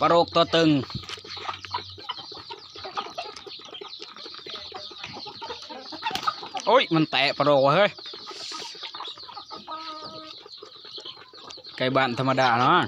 ปลาโรกตัวตึง โอ้ย มันแตะปลาโรกวะเฮ้ย ไก่บ้านธรรมดาเนาะ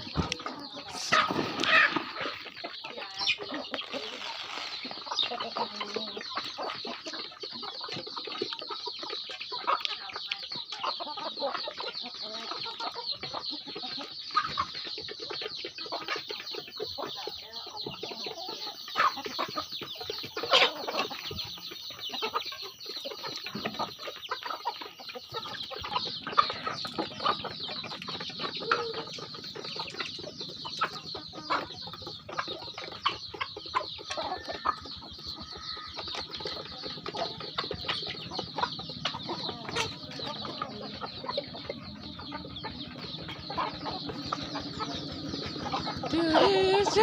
to his.